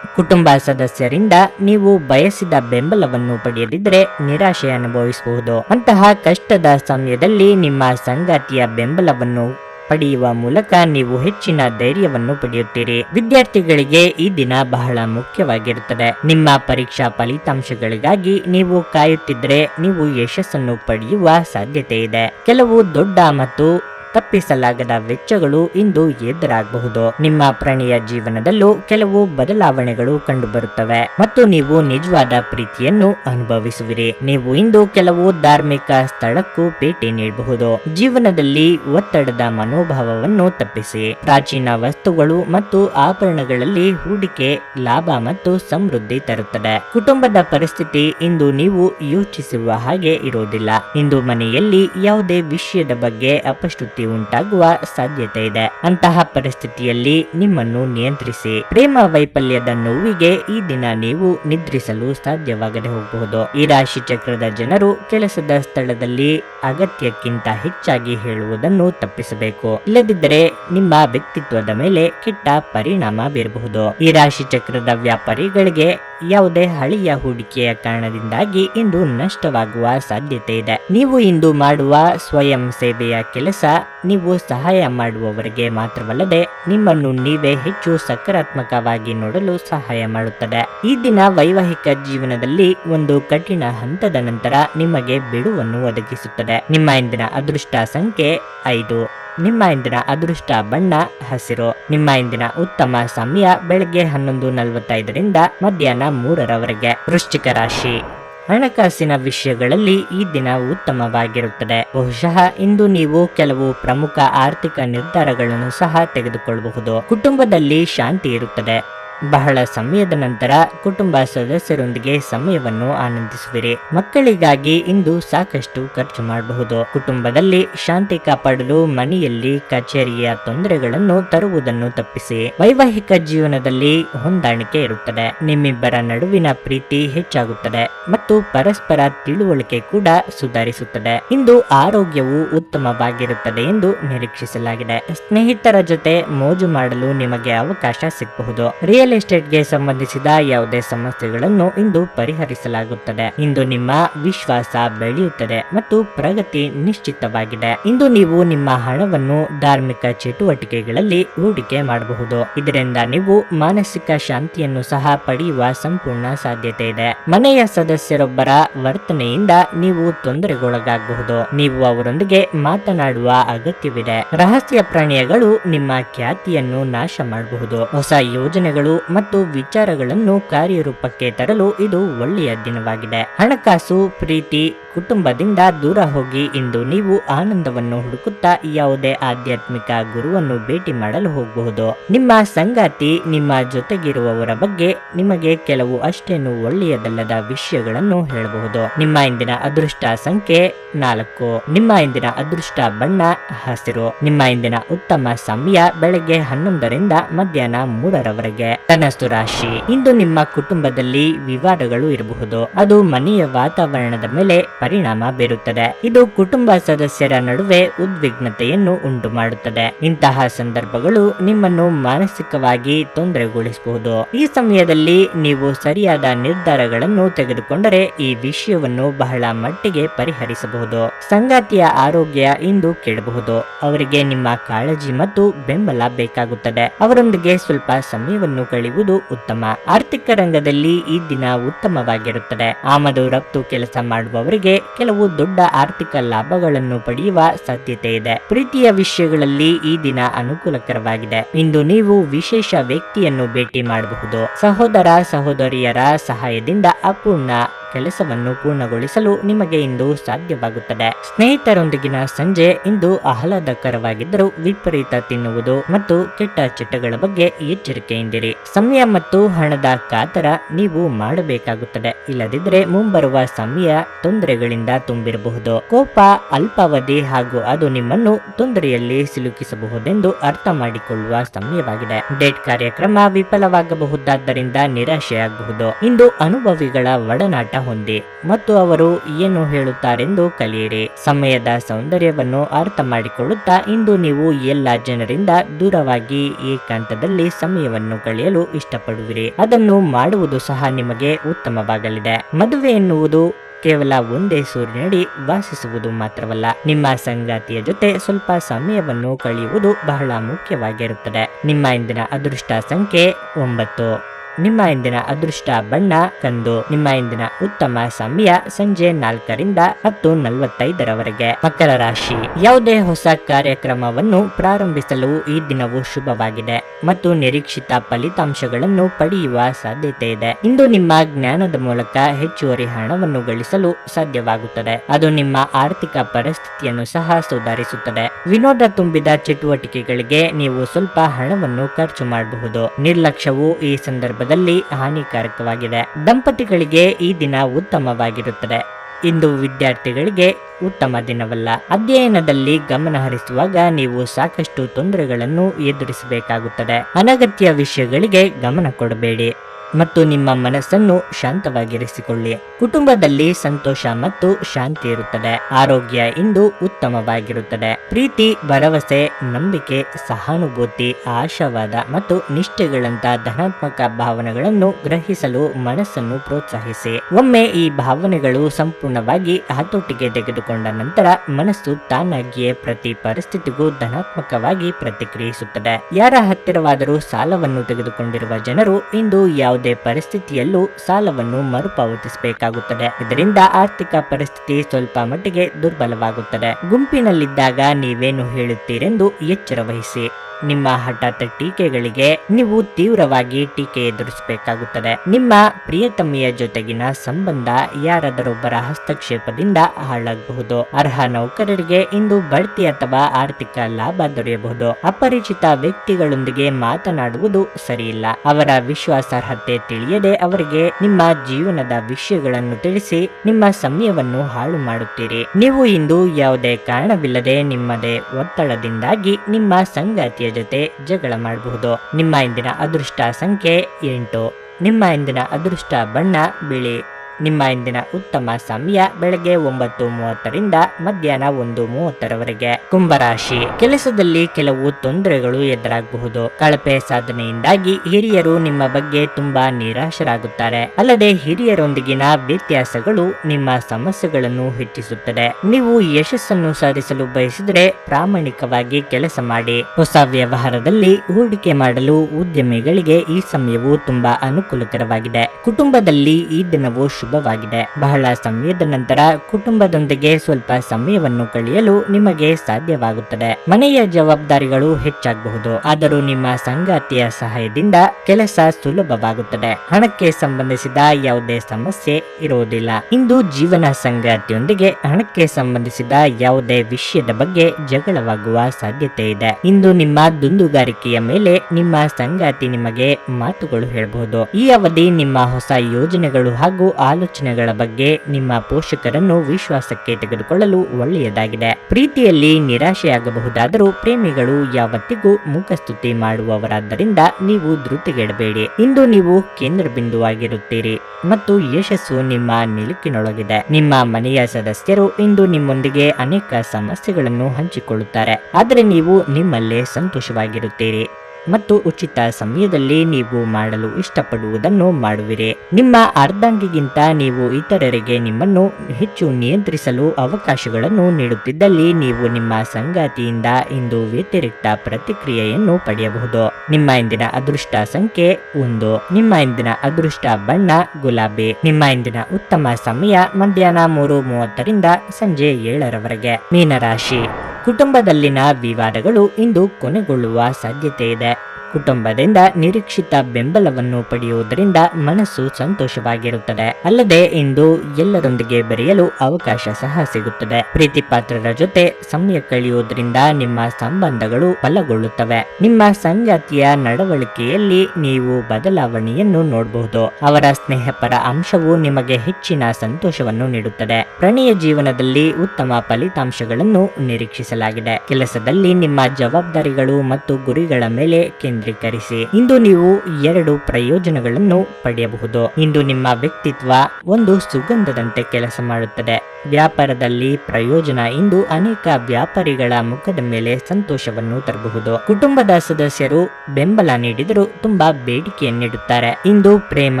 ಕುಟುಂಬ ಸದಸ್ಯರಿಂದ ನೀವು ಬಯಸಿದ ಬೆಂಬಲವನ್ನು ಪಡೆಯದಿದ್ದರೆ ನಿರಾಶೆ ಅನುಭವಿಸಬಹುದು. ಅಂತಹ ಕಷ್ಟದ ಸಮಯದಲ್ಲಿ ನಿಮ್ಮ ಸಂಗಾತಿಯ ಬೆಂಬಲವನ್ನು ಪಡೆಯುವ ಮೂಲಕ ನೀವು ಹೆಚ್ಚಿನ ಧೈರ್ಯವನ್ನು ಪಡೆಯುತ್ತೀರಿ. ವಿದ್ಯಾರ್ಥಿಗಳಿಗೆ ಈ ದಿನ ಬಹಳ ಮುಖ್ಯವಾಗಿರುತ್ತದೆ. ನಿಮ್ಮ ಪರೀಕ್ಷಾ ಫಲಿತಾಂಶಗಳಿಗಾಗಿ ನೀವು ಕಾಯುತ್ತಿದ್ರೆ ನೀವು ಯಶಸ್ಸನ್ನು ಪಡೆಯುವ ಸಾಧ್ಯತೆ ಇದೆ. ಕೆಲವು ದೊಡ್ಡ ಮತ್ತು ತಪ್ಪಿಸಲಾಗದ ವೆಚ್ಚಗಳು ಇಂದು ಎದುರಾಗಬಹುದು. ನಿಮ್ಮ ಪ್ರಣಯ ಜೀವನದಲ್ಲೂ ಕೆಲವು ಬದಲಾವಣೆಗಳು ಕಂಡುಬರುತ್ತವೆ ಮತ್ತು ನೀವು ನಿಜವಾದ ಪ್ರೀತಿಯನ್ನು ಅನುಭವಿಸುವಿರಿ. ನೀವು ಇಂದು ಕೆಲವು ಧಾರ್ಮಿಕ ಸ್ಥಳಕ್ಕೂ ಭೇಟಿ ನೀಡಬಹುದು. ಜೀವನದಲ್ಲಿ ಒತ್ತಡದ ಮನೋಭಾವವನ್ನು ತಪ್ಪಿಸಿ. ಪ್ರಾಚೀನ ವಸ್ತುಗಳು ಮತ್ತು ಆಭರಣಗಳಲ್ಲಿ ಹೂಡಿಕೆ, ಲಾಭ ಮತ್ತು ಸಮೃದ್ಧಿ ತರುತ್ತದೆ. ಕುಟುಂಬದ ಪರಿಸ್ಥಿತಿ ಇಂದು ನೀವು ಯೋಚಿಸುವ ಹಾಗೆ ಇರುವುದಿಲ್ಲ. ಇಂದು ಮನೆಯಲ್ಲಿ ಯಾವುದೇ ವಿಷಯದ ಬಗ್ಗೆ ಅಪಶ್ರುತಿ ಉಂಟಾಗುವ ಸಾಧ್ಯತೆ ಇದೆ. ಅಂತಹ ಪರಿಸ್ಥಿತಿಯಲ್ಲಿ ನಿಮ್ಮನ್ನು ನಿಯಂತ್ರಿಸಿ. ಪ್ರೇಮ ವೈಫಲ್ಯದ ನೋವಿಗೆ ಈ ದಿನ ನೀವು ನಿದ್ರಿಸಲು ಸಾಧ್ಯವಾಗದೆ ಹೋಗಬಹುದು. ಈ ರಾಶಿ ಚಕ್ರದ ಜನರು ಕೆಲಸದ ಸ್ಥಳದಲ್ಲಿ ಅಗತ್ಯಕ್ಕಿಂತ ಹೆಚ್ಚಾಗಿ ಹೇಳುವುದನ್ನು ತಪ್ಪಿಸಬೇಕು. ಇಲ್ಲದಿದ್ದರೆ ನಿಮ್ಮ ವ್ಯಕ್ತಿತ್ವದ ಮೇಲೆ ಕೆಟ್ಟ ಪರಿಣಾಮ ಬೀರಬಹುದು. ಈ ರಾಶಿ ಚಕ್ರದ ವ್ಯಾಪಾರಿಗಳಿಗೆ ಯಾವುದೇ ಹಳೆಯ ಹೂಡಿಕೆಯ ಕಾರಣದಿಂದಾಗಿ ಇಂದು ನಷ್ಟವಾಗುವ ಸಾಧ್ಯತೆ ಇದೆ. ನೀವು ಇಂದು ಮಾಡುವ ಸ್ವಯಂ ಸೇವೆಯ ಕೆಲಸ ನೀವು ಸಹಾಯ ಮಾಡುವವರಿಗೆ ಮಾತ್ರವಲ್ಲದೆ ನಿಮ್ಮನ್ನು ನೀವೇ ಹೆಚ್ಚು ಸಕಾರಾತ್ಮಕವಾಗಿ ನೋಡಲು ಸಹಾಯ ಮಾಡುತ್ತದೆ. ಈ ದಿನ ವೈವಾಹಿಕ ಜೀವನದಲ್ಲಿ ಒಂದು ಕಠಿಣ ಹಂತದ ನಂತರ ನಿಮಗೆ ಬಿಡುವನ್ನು ಒದಗಿಸುತ್ತದೆ. ನಿಮ್ಮ ಇಂದಿನ ಅದೃಷ್ಟ ಸಂಖ್ಯೆ ಐದು. ನಿಮ್ಮ ಇಂದಿನ ಅದೃಷ್ಟ ಬಣ್ಣ ಹಸಿರು. ನಿಮ್ಮ ಇಂದಿನ ಉತ್ತಮ ಸಮಯ ಬೆಳಗ್ಗೆ ಹನ್ನೊಂದು ನಲವತ್ತೈದರಿಂದ ಮಧ್ಯಾಹ್ನ ಮೂರರವರೆಗೆ. ವೃಶ್ಚಿಕ ರಾಶಿ. ಹಣಕಾಸಿನ ವಿಷಯಗಳಲ್ಲಿ ಈ ದಿನ ಉತ್ತಮವಾಗಿರುತ್ತದೆ. ಬಹುಶಃ ಇಂದು ನೀವು ಕೆಲವು ಪ್ರಮುಖ ಆರ್ಥಿಕ ನಿರ್ಧಾರಗಳನ್ನು ಸಹ ತೆಗೆದುಕೊಳ್ಳಬಹುದು. ಕುಟುಂಬದಲ್ಲಿ ಶಾಂತಿ ಇರುತ್ತದೆ. ಬಹಳ ಸಮಯದ ನಂತರ ಕುಟುಂಬ ಸದಸ್ಯರೊಂದಿಗೆ ಸಮಯವನ್ನು ಆನಂದಿಸುವಿರಿ. ಮಕ್ಕಳಿಗಾಗಿ ಇಂದು ಸಾಕಷ್ಟು ಖರ್ಚು ಮಾಡಬಹುದು. ಕುಟುಂಬದಲ್ಲಿ ಶಾಂತಿ ಕಾಪಾಡಲು ಮನೆಯಲ್ಲಿ ಕಚೇರಿಯ ತೊಂದರೆಗಳನ್ನು ತರುವುದನ್ನು ತಪ್ಪಿಸಿ. ವೈವಾಹಿಕ ಜೀವನದಲ್ಲಿ ಹೊಂದಾಣಿಕೆ ಇರುತ್ತದೆ. ನಿಮ್ಮಿಬ್ಬರ ನಡುವಿನ ಪ್ರೀತಿ ಹೆಚ್ಚಾಗುತ್ತದೆ ಮತ್ತು ಪರಸ್ಪರ ತಿಳುವಳಿಕೆ ಕೂಡ ಸುಧಾರಿಸುತ್ತದೆ. ಇಂದು ಆರೋಗ್ಯವು ಉತ್ತಮವಾಗಿರುತ್ತದೆ ಎಂದು ನಿರೀಕ್ಷಿಸಲಾಗಿದೆ. ಸ್ನೇಹಿತರ ಜೊತೆ ಮೋಜು ಮಾಡಲು ನಿಮಗೆ ಅವಕಾಶ ಸಿಗಬಹುದು. ರಿಯಲ್ ಎಸ್ಟೇಟ್ಗೆ ಸಂಬಂಧಿಸಿದ ಯಾವುದೇ ಸಮಸ್ಯೆಗಳನ್ನು ಇಂದು ಪರಿಹರಿಸಲಾಗುತ್ತದೆ. ಇಂದು ನಿಮ್ಮ ವಿಶ್ವಾಸ ಬೆಳೆಯುತ್ತದೆ ಮತ್ತು ಪ್ರಗತಿ ನಿಶ್ಚಿತವಾಗಿದೆ. ಇಂದು ನೀವು ನಿಮ್ಮ ಹಣವನ್ನು ಧಾರ್ಮಿಕ ಚಟುವಟಿಕೆಗಳಲ್ಲಿ ಹೂಡಿಕೆ ಮಾಡಬಹುದು. ಇದರಿಂದ ನೀವು ಮಾನಸಿಕ ಶಾಂತಿಯನ್ನು ಸಹ ಪಡೆಯುವ ಸಂಪೂರ್ಣ ಸಾಧ್ಯತೆ ಇದೆ. ಮನೆಯ ಸದಸ್ಯರೊಬ್ಬರ ವರ್ತನೆಯಿಂದ ನೀವು ತೊಂದರೆಗೊಳಗಾಗಬಹುದು. ನೀವು ಅವರೊಂದಿಗೆ ಮಾತನಾಡುವ ಅಗತ್ಯವಿದೆ. ರಹಸ್ಯ ಪ್ರಣಯಗಳು ನಿಮ್ಮ ಖ್ಯಾತಿಯನ್ನು ನಾಶ ಮಾಡಬಹುದು. ಹೊಸ ಯೋಜನೆಗಳು ಮತ್ತು ವಿಚಾರಗಳನ್ನು ಕಾರ್ಯರೂಪಕ್ಕೆ ತರಲು ಇದು ಒಳ್ಳೆಯ ದಿನವಾಗಿದೆ. ಹಣಕಾಸು ಪ್ರೀತಿ ಕುಟುಂಬದಿಂದ ದೂರ ಹೋಗಿ ಇಂದು ನೀವು ಆನಂದವನ್ನು ಹುಡುಕುತ್ತಾ ಯಾವುದೇ ಆಧ್ಯಾತ್ಮಿಕ ಗುರುವನ್ನು ಭೇಟಿ ಮಾಡಲು ಹೋಗಬಹುದು. ನಿಮ್ಮ ಸಂಗಾತಿ ನಿಮ್ಮ ಜೊತೆಗಿರುವವರ ಬಗ್ಗೆ ನಿಮಗೆ ಕೆಲವು ಅಷ್ಟೇನು ಒಳ್ಳೆಯದಲ್ಲದ ವಿಷಯಗಳನ್ನು ಹೇಳಬಹುದು. ನಿಮ್ಮ ಇಂದಿನ ಅದೃಷ್ಟ ಸಂಖ್ಯೆ ನಾಲ್ಕು. ನಿಮ್ಮ ಇಂದಿನ ಅದೃಷ್ಟ ಬಣ್ಣ ಹಸಿರು. ನಿಮ್ಮ ಇಂದಿನ ಉತ್ತಮ ಸಮಯ ಬೆಳಗ್ಗೆ ಹನ್ನೊಂದರಿಂದ ಮಧ್ಯಾಹ್ನ ಮೂರರವರೆಗೆ. ಧನಸ್ಸು ರಾಶಿ. ಇಂದು ನಿಮ್ಮ ಕುಟುಂಬದಲ್ಲಿ ವಿವಾದಗಳು ಇರಬಹುದು. ಅದು ಮನೆಯ ವಾತಾವರಣದ ಮೇಲೆ ಪರಿಣಾಮ ಬೀರುತ್ತದೆ. ಇದು ಕುಟುಂಬ ಸದಸ್ಯರ ನಡುವೆ ಉದ್ವಿಗ್ನತೆಯನ್ನು ಉಂಟು ಮಾಡುತ್ತದೆ ಇಂತಹ ಸಂದರ್ಭಗಳು ನಿಮ್ಮನ್ನು ಮಾನಸಿಕವಾಗಿ ತೊಂದರೆಗೊಳಿಸಬಹುದು. ಈ ಸಮಯದಲ್ಲಿ ನೀವು ಸರಿಯಾದ ನಿರ್ಧಾರಗಳನ್ನು ತೆಗೆದುಕೊಂಡರೆ ಈ ವಿಷಯವನ್ನು ಬಹಳ ಮಟ್ಟಿಗೆ ಪರಿಹರಿಸಬಹುದು. ಸಂಗಾತಿಯ ಆರೋಗ್ಯ ಇಂದು ಕೇಳಬಹುದು ಅವರಿಗೆ ನಿಮ್ಮ ಕಾಳಜಿ ಮತ್ತು ಬೆಂಬಲ ಬೇಕಾಗುತ್ತದೆ. ಅವರೊಂದಿಗೆ ಸ್ವಲ್ಪ ಸಮಯವನ್ನು ಕಳೆಯುವುದು ಉತ್ತಮ. ಆರ್ಥಿಕ ರಂಗದಲ್ಲಿ ಈ ದಿನ ಉತ್ತಮವಾಗಿರುತ್ತದೆ. ಆಮದು ರಫ್ತು ಕೆಲಸ ಮಾಡುವವರಿಗೆ ಕೆಲವು ದೊಡ್ಡ ಆರ್ಥಿಕ ಲಾಭಗಳನ್ನು ಪಡೆಯುವ ಸಾಧ್ಯತೆ ಇದೆ. ಪ್ರೀತಿಯ ವಿಷಯಗಳಲ್ಲಿ ಈ ದಿನ ಅನುಕೂಲಕರವಾಗಿದೆ. ಇಂದು ನೀವು ವಿಶೇಷ ವ್ಯಕ್ತಿಯನ್ನು ಭೇಟಿ ಮಾಡಬಹುದು. ಸಹೋದರ, ಸಹೋದರಿಯರ ಸಹಾಯದಿಂದ ಅಪೂರ್ಣ ಕೆಲಸವನ್ನು ಪೂರ್ಣಗೊಳಿಸಲು ನಿಮಗೆ ಇಂದು ಸಾಧ್ಯವಾಗುತ್ತದೆ. ಸ್ನೇಹಿತರೊಂದಿಗಿನ ಸಂಜೆ ಇಂದು ಆಹ್ಲಾದಕರವಾಗಿದ್ದರೂ ವಿಪರೀತ ತಿನ್ನುವುದು ಮತ್ತು ಕೆಟ್ಟ ಚಟಗಳ ಬಗ್ಗೆ ಎಚ್ಚರಿಕೆಯಿಂದಿರಿ. ಸಮಯ ಮತ್ತು ಹಣದ ಕಾತರ ನೀವು ಮಾಡಬೇಕಾಗುತ್ತದೆ. ಇಲ್ಲದಿದ್ದರೆ ಮುಂಬರುವ ಸಮಯ ತೊಂದರೆಗಳಿಂದ ತುಂಬಿರಬಹುದು. ಕೋಪ, ಅಲ್ಪಾವಧಿ ಹಾಗೂ ಅದು ನಿಮ್ಮನ್ನು ತೊಂದರೆಯಲ್ಲಿ ಸಿಲುಕಿಸಬಹುದೆಂದು ಅರ್ಥ ಮಾಡಿಕೊಳ್ಳುವ ಸಮಯವಾಗಿದೆ. ಡೇಟ್ ಕಾರ್ಯಕ್ರಮ ವಿಫಲವಾಗಬಹುದಾದ್ದರಿಂದ ನಿರಾಶೆಯಾಗಬಹುದು. ಇಂದು ಅನುಭವಿಗಳ ಒಡನಾಟ ಹೊಂದಿ ಮತ್ತು ಅವರು ಏನು ಹೇಳುತ್ತಾರೆಂದು ಕಲಿಯಿರಿ. ಸಮಯದ ಸೌಂದರ್ಯವನ್ನು ಅರ್ಥ ಮಾಡಿಕೊಳ್ಳುತ್ತಾ ಇಂದು ನೀವು ಎಲ್ಲ ಜನರಿಂದ ದೂರವಾಗಿ ಏಕಾಂತದಲ್ಲಿ ಸಮಯವನ್ನು ಕಳೆಯಲು ಇಷ್ಟಪಡುವಿರಿ. ಅದನ್ನು ಮಾಡುವುದು ಸಹ ನಿಮಗೆ ಉತ್ತಮವಾಗಲಿದೆ. ಮದುವೆ ಎನ್ನುವುದು ಕೇವಲ ಒಂದೇ ಸೂರ್ಯನಡಿ ವಾಸಿಸುವುದು ಮಾತ್ರವಲ್ಲ, ನಿಮ್ಮ ಸಂಗಾತಿಯ ಜೊತೆ ಸ್ವಲ್ಪ ಸಮಯವನ್ನು ಕಳೆಯುವುದು ಬಹಳ ಮುಖ್ಯವಾಗಿರುತ್ತದೆ. ನಿಮ್ಮ ಇಂದಿನ ಅದೃಷ್ಟ ಸಂಖ್ಯೆ ಒಂಬತ್ತು. ನಿಮ್ಮ ಇಂದಿನ ಅದೃಷ್ಟ ಬಣ್ಣ ಕಂದು ನಿಮ್ಮ ಇಂದಿನ ಉತ್ತಮ ಸಮಯ ಸಂಜೆ ನಾಲ್ಕರಿಂದ ಹತ್ತು ನಲವತ್ತೈದರವರೆಗೆ. ಮಕರ ರಾಶಿ. ಯಾವುದೇ ಹೊಸ ಕಾರ್ಯಕ್ರಮವನ್ನು ಪ್ರಾರಂಭಿಸಲು ಈ ದಿನವು ಶುಭವಾಗಿದೆ. ಮತ್ತು ನಿರೀಕ್ಷಿತ ಫಲಿತಾಂಶಗಳನ್ನು ಪಡೆಯುವ ಸಾಧ್ಯತೆ ಇದೆ. ಇಂದು ನಿಮ್ಮ ಜ್ಞಾನದ ಮೂಲಕ ಹೆಚ್ಚುವರಿ ಹಣವನ್ನು ಗಳಿಸಲು ಸಾಧ್ಯವಾಗುತ್ತದೆ. ಅದು ನಿಮ್ಮ ಆರ್ಥಿಕ ಪರಿಸ್ಥಿತಿಯನ್ನು ಸಹ ಸುಧಾರಿಸುತ್ತದೆ. ವಿನೋದ ತುಂಬಿದ ಚಟುವಟಿಕೆಗಳಿಗೆ ನೀವು ಸ್ವಲ್ಪ ಹಣವನ್ನು ಖರ್ಚು ಮಾಡಬಹುದು. ನಿರ್ಲಕ್ಷ್ಯವು ಈ ಸಂದರ್ಭದಲ್ಲಿ ಹಾನಿಕಾರಕವಾಗಿದೆ. ದಂಪತಿಗಳಿಗೆ ಈ ದಿನ ಉತ್ತಮವಾಗಿರುತ್ತದೆ. ಇಂದು ವಿದ್ಯಾರ್ಥಿಗಳಿಗೆ ಉತ್ತಮ ದಿನವಲ್ಲ. ಅಧ್ಯಯನದಲ್ಲಿ ಗಮನ ಹರಿಸುವಾಗ ನೀವು ಸಾಕಷ್ಟು ತೊಂದರೆಗಳನ್ನು ಎದುರಿಸಬೇಕಾಗುತ್ತದೆ. ಅನಗತ್ಯ ವಿಷಯಗಳಿಗೆ ಗಮನ ಕೊಡಬೇಡಿ. ಮತ್ತು ನಿಮ್ಮ ಮನಸ್ಸನ್ನು ಶಾಂತವಾಗಿರಿಸಿಕೊಳ್ಳಿ. ಕುಟುಂಬದಲ್ಲಿ ಸಂತೋಷ ಮತ್ತು ಶಾಂತಿ ಇರುತ್ತದೆ. ಆರೋಗ್ಯ ಇಂದು ಉತ್ತಮವಾಗಿರುತ್ತದೆ. ಪ್ರೀತಿ, ಭರವಸೆ, ನಂಬಿಕೆ, ಸಹಾನುಭೂತಿ, ಆಶಾವಾದ ಮತ್ತು ನಿಷ್ಠೆಗಳಂತಹ ಧನಾತ್ಮಕ ಭಾವನೆಗಳನ್ನು ಗ್ರಹಿಸಲು ಮನಸ್ಸನ್ನು ಪ್ರೋತ್ಸಾಹಿಸಿ. ಒಮ್ಮೆ ಈ ಭಾವನೆಗಳು ಸಂಪೂರ್ಣವಾಗಿ ಹತೋಟಿಗೆ ತೆಗೆದುಕೊಂಡ ನಂತರ ಮನಸ್ಸು ತಾನಾಗಿಯೇ ಪ್ರತಿ ಪರಿಸ್ಥಿತಿಗೂ ಧನಾತ್ಮಕವಾಗಿ ಪ್ರತಿಕ್ರಿಯಿಸುತ್ತದೆ. ಯಾರ ಹತ್ತಿರವಾದರೂ ಸಾಲವನ್ನು ತೆಗೆದುಕೊಂಡಿರುವ ಜನರು ಇಂದು ಯಾವುದೇ ಪರಿಸ್ಥಿತಿಯಲ್ಲೂ ಸಾಲವನ್ನು ಮರುಪಾವತಿಸಬೇಕಾಗುತ್ತದೆ. ಇದರಿಂದ ಆರ್ಥಿಕ ಪರಿಸ್ಥಿತಿ ಸ್ವಲ್ಪ ಮಟ್ಟಿಗೆ ದುರ್ಬಲವಾಗುತ್ತದೆ. ಗುಂಪಿನಲ್ಲಿದ್ದಾಗ ನೀವೇನು ಹೇಳುತ್ತೀರೆಂದು ಎಚ್ಚರ ವಹಿಸಿ ನಿಮ್ಮ ಹಠಾತ್ ಟೀಕೆಗಳಿಗೆ ನೀವು ತೀವ್ರವಾಗಿ ಟೀಕೆ ಎದುರಿಸಬೇಕಾಗುತ್ತದೆ. ನಿಮ್ಮ ಪ್ರಿಯತಮಿಯ ಜೊತೆಗಿನ ಸಂಬಂಧ ಯಾರಾದರೊಬ್ಬರ ಹಸ್ತಕ್ಷೇಪದಿಂದ ಹಾಳಾಗಬಹುದು. ಅರ್ಹ ನೌಕರರಿಗೆ ಇಂದು ಬಡ್ತಿ ಅಥವಾ ಆರ್ಥಿಕ ಲಾಭ ದೊರೆಯಬಹುದು. ಅಪರಿಚಿತ ವ್ಯಕ್ತಿಗಳೊಂದಿಗೆ ಮಾತನಾಡುವುದು ಸರಿಯಿಲ್ಲ. ಅವರ ವಿಶ್ವಾಸಾರ್ಹತೆ ತಿಳಿಯದೆ ಅವರಿಗೆ ನಿಮ್ಮ ಜೀವನದ ವಿಷಯಗಳನ್ನು ತಿಳಿಸಿ ನಿಮ್ಮ ಸಮಯವನ್ನು ಹಾಳು ಮಾಡುತ್ತೀರಿ. ನೀವು ಇಂದು ಯಾವುದೇ ಕಾರಣವಿಲ್ಲದೆ ನಿಮ್ಮದೇ ಒತ್ತಡದಿಂದಾಗಿ ನಿಮ್ಮ ಸಂಗಾತಿಯ ಜೊತೆ ಜಗಳ ಮಾಡಬಹುದು. ನಿಮ್ಮ ಇಂದಿನ ಅದೃಷ್ಟ ಸಂಖ್ಯೆ ಎಂಟು. ನಿಮ್ಮ ಇಂದಿನ ಅದೃಷ್ಟ ಬಣ್ಣ ಬಿಳಿ. ನಿಮ್ಮ ಇಂದಿನ ಉತ್ತಮ ಸಮಯ ಬೆಳಗ್ಗೆ ಒಂಬತ್ತು ಮೂವತ್ತರಿಂದ ಮಧ್ಯಾಹ್ನ ಒಂದು ಮೂವತ್ತರವರೆಗೆ. ಕುಂಭರಾಶಿ. ಕೆಲಸದಲ್ಲಿ ಕೆಲವು ತೊಂದರೆಗಳು ಎದುರಾಗಬಹುದು. ಕಳಪೆ ಸಾಧನೆಯಿಂದಾಗಿ ಹಿರಿಯರು ನಿಮ್ಮ ಬಗ್ಗೆ ತುಂಬಾ ನಿರಾಶರಾಗುತ್ತಾರೆ. ಅಲ್ಲದೆ ಹಿರಿಯರೊಂದಿಗಿನ ವ್ಯತ್ಯಾಸಗಳು ನಿಮ್ಮ ಸಮಸ್ಯೆಗಳನ್ನು ಹೆಚ್ಚಿಸುತ್ತದೆ. ನೀವು ಯಶಸ್ಸನ್ನು ಸಾಧಿಸಲು ಬಯಸಿದರೆ ಪ್ರಾಮಾಣಿಕವಾಗಿ ಕೆಲಸ ಮಾಡಿ. ಹೊಸ ವ್ಯವಹಾರದಲ್ಲಿ ಹೂಡಿಕೆ ಮಾಡಲು ಉದ್ಯಮಿಗಳಿಗೆ ಈ ಸಮಯವು ತುಂಬಾ ಅನುಕೂಲಕರವಾಗಿದೆ. ಕುಟುಂಬದಲ್ಲಿ ಈ ದಿನವು ಶುಭವಾಗಿದೆ. ಬಹಳ ಸಮಯದ ನಂತರ ಕುಟುಂಬದೊಂದಿಗೆ ಸ್ವಲ್ಪ ಸಮಯವನ್ನು ಕಳೆಯಲು ನಿಮಗೆ ಸಾಧ್ಯವಾಗುತ್ತದೆ. ಮನೆಯ ಜವಾಬ್ದಾರಿಗಳು ಹೆಚ್ಚಾಗಬಹುದು. ಆದರೂ ನಿಮ್ಮ ಸಂಗಾತಿಯ ಸಹಾಯದಿಂದ ಕೆಲಸ ಸುಲಭವಾಗುತ್ತದೆ. ಹಣಕ್ಕೆ ಸಂಬಂಧಿಸಿದ ಯಾವುದೇ ಸಮಸ್ಯೆ ಇರುವುದಿಲ್ಲ. ಇಂದು ಜೀವನ ಸಂಗಾತಿಯೊಂದಿಗೆ ಹಣಕ್ಕೆ ಸಂಬಂಧಿಸಿದ ಯಾವುದೇ ವಿಷಯದ ಬಗ್ಗೆ ಜಗಳವಾಗುವ ಸಾಧ್ಯತೆ ಇದೆ. ಇಂದು ನಿಮ್ಮ ದುಂದುಗಾರಿಕೆಯ ಮೇಲೆ ನಿಮ್ಮ ಸಂಗಾತಿ ನಿಮಗೆ ಮಾತುಗಳು ಹೇಳಬಹುದು. ಈ ಅವಧಿ ನಿಮ್ಮ ಹೊಸ ಯೋಜನೆಗಳು ಹಾಗೂ ಆಲೋಚನೆಗಳ ಬಗ್ಗೆ ನಿಮ್ಮ ಪೋಷಕರನ್ನು ವಿಶ್ವಾಸಕ್ಕೆ ತೆಗೆದುಕೊಳ್ಳಲು ಒಳ್ಳೆಯದಾಗಿದೆ. ಪ್ರೀತಿಯಲ್ಲಿ ನಿರಾಶೆಯಾಗಬಹುದಾದರೂ ಪ್ರೇಮಿಗಳು ಯಾವತ್ತಿಗೂ ಮುಖಸ್ತುತಿ ಮಾಡುವವರಾದ್ದರಿಂದ ನೀವು ಧೃತಿಗೆಡಬೇಡಿ. ಇಂದು ನೀವು ಕೇಂದ್ರ ಬಿಂದುವಾಗಿರುತ್ತೀರಿ ಮತ್ತು ಯಶಸ್ಸು ನಿಮ್ಮ ನಿಲುಕಿನೊಳಗಿದೆ. ನಿಮ್ಮ ಮನೆಯ ಸದಸ್ಯರು ಇಂದು ನಿಮ್ಮೊಂದಿಗೆ ಅನೇಕ ಸಮಸ್ಯೆಗಳನ್ನು ಹಂಚಿಕೊಳ್ಳುತ್ತಾರೆ. ಆದರೆ ನೀವು ನಿಮ್ಮಲ್ಲೇ ಸಂತೋಷವಾಗಿರುತ್ತೀರಿ. ಮತ್ತು ಉಚಿತ ಸಮಯದಲ್ಲಿ ನೀವು ಮಾಡಲು ಇಷ್ಟಪಡುವುದನ್ನು ಮಾಡುವಿರಿ. ನಿಮ್ಮ ಅರ್ಧಾಂಗಿಗಿಂತ ನೀವು ಇತರರಿಗೆ ನಿಮ್ಮನ್ನು ಹೆಚ್ಚು ನಿಯಂತ್ರಿಸಲು ಅವಕಾಶಗಳನ್ನು ನೀಡುತ್ತಿದ್ದಲ್ಲಿ ನೀವು ನಿಮ್ಮ ಸಂಗಾತಿಯಿಂದ ಇಂದು ವ್ಯತಿರಿಕ್ತ ಪ್ರತಿಕ್ರಿಯೆಯನ್ನು ಪಡೆಯಬಹುದು. ನಿಮ್ಮ ಇಂದಿನ ಅದೃಷ್ಟ ಸಂಖ್ಯೆ ಒಂದು. ನಿಮ್ಮ ಇಂದಿನ ಅದೃಷ್ಟ ಬಣ್ಣ ಗುಲಾಬಿ. ನಿಮ್ಮ ಇಂದಿನ ಉತ್ತಮ ಸಮಯ ಮಧ್ಯಾಹ್ನ ಮೂರು ಮೂವತ್ತರಿಂದ ಸಂಜೆ ಏಳರವರೆಗೆ. ಮೀನರಾಶಿ. ಕುಟುಂಬದಲ್ಲಿನ ವಿವಾದಗಳು ಇಂದು ಕೊನೆಗೊಳ್ಳುವ ಸಾಧ್ಯತೆ ಇದೆ. ಕುಟುಂಬದಿಂದ ನಿರೀಕ್ಷಿತ ಬೆಂಬಲವನ್ನು ಪಡೆಯುವುದರಿಂದ ಮನಸ್ಸು ಸಂತೋಷವಾಗಿರುತ್ತದೆ. ಅಲ್ಲದೆ ಇಂದು ಎಲ್ಲರೊಂದಿಗೆ ಬೆರೆಯಲು ಅವಕಾಶ ಸಹ ಸಿಗುತ್ತದೆ. ಪ್ರೀತಿಪಾತ್ರರ ಜೊತೆ ಸಮಯ ಕಳೆಯುವುದರಿಂದ ನಿಮ್ಮ ಸಂಬಂಧಗಳು ಬಲಗೊಳ್ಳುತ್ತವೆ. ನಿಮ್ಮ ಸಂಗಾತಿಯ ನಡವಳಿಕೆಯಲ್ಲಿ ನೀವು ಬದಲಾವಣೆಯನ್ನು ನೋಡಬಹುದು. ಅವರ ಸ್ನೇಹಪರ ಅಂಶವು ನಿಮಗೆ ಹೆಚ್ಚಿನ ಸಂತೋಷವನ್ನು ನೀಡುತ್ತದೆ. ಪ್ರಣಯ ಜೀವನದಲ್ಲಿ ಉತ್ತಮ ಫಲಿತಾಂಶಗಳನ್ನು ನಿರೀಕ್ಷಿಸಲಾಗಿದೆ. ಕೆಲಸದಲ್ಲಿ ನಿಮ್ಮ ಜವಾಬ್ದಾರಿಗಳು ಮತ್ತು ಗುರಿಗಳ ಮೇಲೆ ಕೇಂದ್ರೀಕರಿಸಿ ಇಂದು ನೀವು ಎರಡು ಪ್ರಯೋಜನಗಳನ್ನು ಪಡೆಯಬಹುದು. ಇಂದು ನಿಮ್ಮ ವ್ಯಕ್ತಿತ್ವ ಒಂದು ಸುಗಂಧದಂತೆ ಕೆಲಸ ಮಾಡುತ್ತದೆ. ವ್ಯಾಪಾರದಲ್ಲಿ ಪ್ರಯೋಜನ ಇಂದು ಅನೇಕ ವ್ಯಾಪಾರಿಗಳ ಮುಖದ ಮೇಲೆ ಸಂತೋಷವನ್ನು ತರಬಹುದು. ಕುಟುಂಬದ ಸದಸ್ಯರು ಬೆಂಬಲ ನೀಡಿದರೂ ತುಂಬಾ ಬೇಡಿಕೆಯನ್ನಿಡುತ್ತಾರೆ ಇಂದು ಪ್ರೇಮ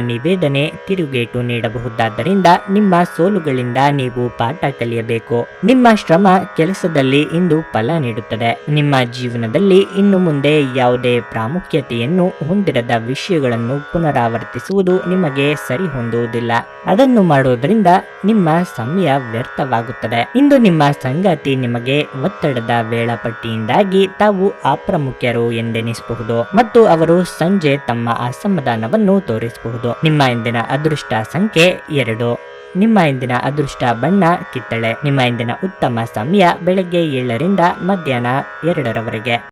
ನಿವೇದನೆ ತಿರುಗೇಟು ನೀಡಬಹುದಾದ್ದರಿಂದ ನಿಮ್ಮ ಸೋಲುಗಳಿಂದ ನೀವು ಪಾಠ ಕಲಿಯಬೇಕು. ನಿಮ್ಮ ಶ್ರಮ ಕೆಲಸದಲ್ಲಿ ಇಂದು ಫಲ ನೀಡುತ್ತದೆ. ನಿಮ್ಮ ಜೀವನದಲ್ಲಿ ಇನ್ನು ಮುಂದೆ ಯಾವುದೇ ಪ್ರಾಮುಖ್ಯತೆಯನ್ನು ಹೊಂದಿರದ ವಿಷಯಗಳನ್ನು ಪುನರಾವರ್ತಿಸುವುದು ನಿಮಗೆ ಸರಿ ಹೊಂದುವುದಿಲ್ಲ ಅದನ್ನು ಮಾಡುವುದರಿಂದ ನಿಮ್ಮ ಸಮಯ ವ್ಯರ್ಥವಾಗುತ್ತದೆ. ಇಂದು ನಿಮ್ಮ ಸಂಗಾತಿ ನಿಮಗೆ ಒತ್ತಡದ ವೇಳಾಪಟ್ಟಿಯಿಂದಾಗಿ ತಾವು ಅಪ್ರಮುಖ್ಯರು ಎಂದೆನಿಸಬಹುದು ಮತ್ತು ಅವರು ಸಂಜೆ ತಮ್ಮ ಅಸಮಾಧಾನವನ್ನು ತೋರಿಸಬಹುದು. ನಿಮ್ಮ ಇಂದಿನ ಅದೃಷ್ಟ ಸಂಖ್ಯೆ ಎರಡು. ನಿಮ್ಮ ಇಂದಿನ ಅದೃಷ್ಟ ಬಣ್ಣ ಕಿತ್ತಳೆ. ನಿಮ್ಮ ಇಂದಿನ ಉತ್ತಮ ಸಮಯ ಬೆಳಗ್ಗೆ ಏಳರಿಂದ ಮಧ್ಯಾಹ್ನ ಎರಡರವರೆಗೆ.